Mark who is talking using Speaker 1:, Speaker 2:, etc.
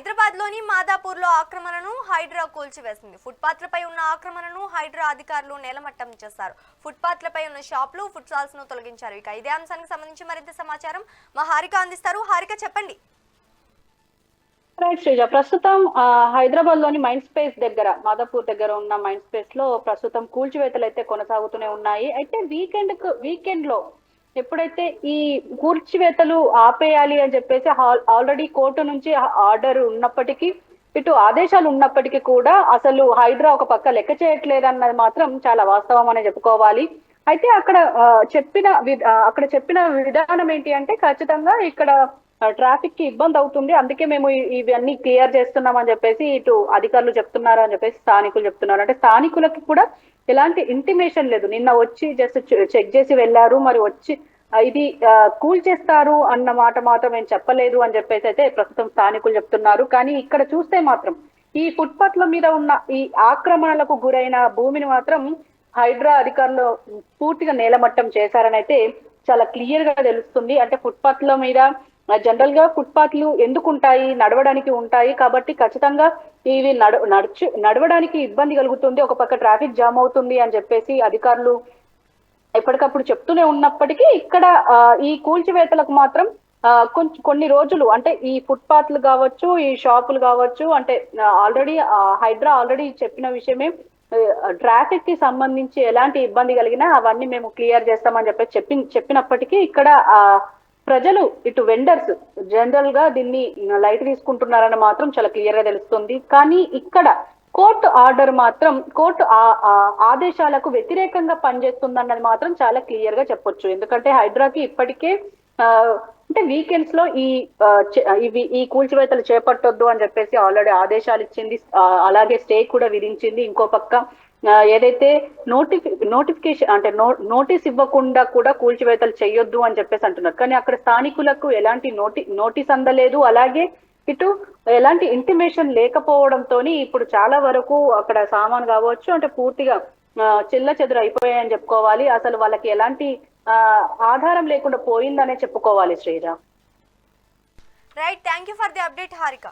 Speaker 1: హైదరాబాద్లోని మాదాపూర్లో ఆక్రమణను హైడ్రా కూల్చివేసింది. ఫుట్పాత్లపై ఉన్న ఆక్రమణను హైడ్రా అధికారులు నేలమట్టం చేశారు. ఫుట్పాత్లపై ఉన్న షాపులు ఫుట్ స్టాల్స్ను తొలగించారు. ఇక ఇదే అంశానికి సంబంధించి మరింత సమాచారం మా హారిక అందిస్తారు. హారిక చెప్పండి.
Speaker 2: రైట్ శ్రీజ. ప్రస్తుతం హైదరాబాద్లోని మైండ్ స్పేస్ దగ్గర మాదాపూర్ దగ్గర ఉన్న మైండ్ స్పేస్లో ప్రస్తుతం కూల్చివేతలు అయితే కొనసాగుతూనే ఉన్నాయి. అయితే వీకెండ్ వీకెండ్లో ఎప్పుడైతే ఈ కూర్చివేతలు ఆపేయాలి అని చెప్పేసి ఆల్రెడీ కోర్టు నుంచి ఆర్డర్ ఉన్నప్పటికీ ఇటు ఆదేశాలు ఉన్నప్పటికీ కూడా అసలు హైడ్రా ఒక పక్క లెక్క చేయట్లేదు అన్నది మాత్రం చాలా వాస్తవం అని చెప్పుకోవాలి. అయితే అక్కడ చెప్పిన అక్కడ చెప్పిన విధానం ఏంటి అంటే ఖచ్చితంగా ఇక్కడ ట్రాఫిక్కి ఇబ్బంది అవుతుంది. అందుకే మేము ఇవన్నీ క్లియర్ చేస్తున్నాం అని చెప్పేసి ఇటు అధికారులు చెప్తున్నారు అని చెప్పేసి స్థానికులు చెప్తున్నారు. అంటే స్థానికులకి కూడా ఎలాంటి ఇంటిమేషన్ లేదు. నిన్న వచ్చి జస్ట్ చెక్ చేసి వెళ్ళారు. మరి వచ్చి ఇది కూల్ చేస్తారు అన్న మాట మాత్రం ఏం చెప్పలేదు అని చెప్పేసి అయితే ప్రస్తుతం స్థానికులు చెప్తున్నారు. కానీ ఇక్కడ చూస్తే మాత్రం ఈ ఫుట్పాత్ల మీద ఉన్న ఈ ఆక్రమణలకు గురైన భూమిని మాత్రం హైడ్రా అధికారులు పూర్తిగా నేలమట్టం చేశారని అయితే చాలా క్లియర్గా తెలుస్తుంది. అంటే ఫుట్పాత్ల మీద జనరల్గా ఫుట్పాత్లు ఎందుకు ఉంటాయి నడవడానికి ఉంటాయి. కాబట్టి ఖచ్చితంగా ఇవి నడ నడుచు నడవడానికి ఇబ్బంది కలుగుతుంది. ఒక పక్క ట్రాఫిక్ జామ్ అవుతుంది అని చెప్పేసి అధికారులు ఎప్పటికప్పుడు చెప్తూనే ఉన్నప్పటికీ ఇక్కడ ఈ కూల్చివేతలకు మాత్రం కొంచెం కొన్ని రోజులు అంటే ఈ ఫుట్పాత్లు కావచ్చు ఈ షాపులు కావచ్చు అంటే ఆల్రెడీ హైడ్రా ఆల్రెడీ చెప్పిన విషయమే ట్రాఫిక్కి సంబంధించి ఎలాంటి ఇబ్బంది కలిగినా అవన్నీ మేము క్లియర్ చేస్తామని చెప్పి చెప్పి చెప్పినప్పటికీ ఇక్కడ ప్రజలు ఇటు వెండర్స్ జనరల్గా దీన్ని లైట్ తీసుకుంటున్నారని మాత్రం చాలా క్లియర్గా తెలుస్తుంది. కానీ ఇక్కడ కోర్టు ఆర్డర్ మాత్రం కోర్టు ఆదేశాలకు వ్యతిరేకంగా పనిచేస్తుందన్నది మాత్రం చాలా క్లియర్గా చెప్పొచ్చు. ఎందుకంటే హైడ్రాకి ఇప్పటికే అంటే వీకెండ్స్లో ఈ ఇవి ఈ కూల్చివేతలు చేపట్టొద్దు అని చెప్పేసి ఆల్రెడీ ఆదేశాలు ఇచ్చింది అలాగే స్టే కూడా విధించింది. ఇంకో పక్క ఏదైతే నోటిఫి నోటిఫికేషన్ అంటే నో నోటీస్ ఇవ్వకుండా కూడా కూల్చివేతలు చేయొద్దు అని చెప్పేసి అంటున్నారు. కానీ అక్కడ స్థానికులకు ఎలాంటి నోటి నోటీస్ అందలేదు. అలాగే ఇటు ఎలాంటి ఇంటిమేషన్ లేకపోవడంతో ఇప్పుడు చాలా వరకు అక్కడ సామాన్ కావచ్చు అంటే పూర్తిగా చిల్ల చెదురు అయిపోయాయని చెప్పుకోవాలి. అసలు వాళ్ళకి ఎలాంటి ఆధారం లేకుండా పోయిందనే చెప్పుకోవాలి Sreeja
Speaker 1: right thank you for the update Harika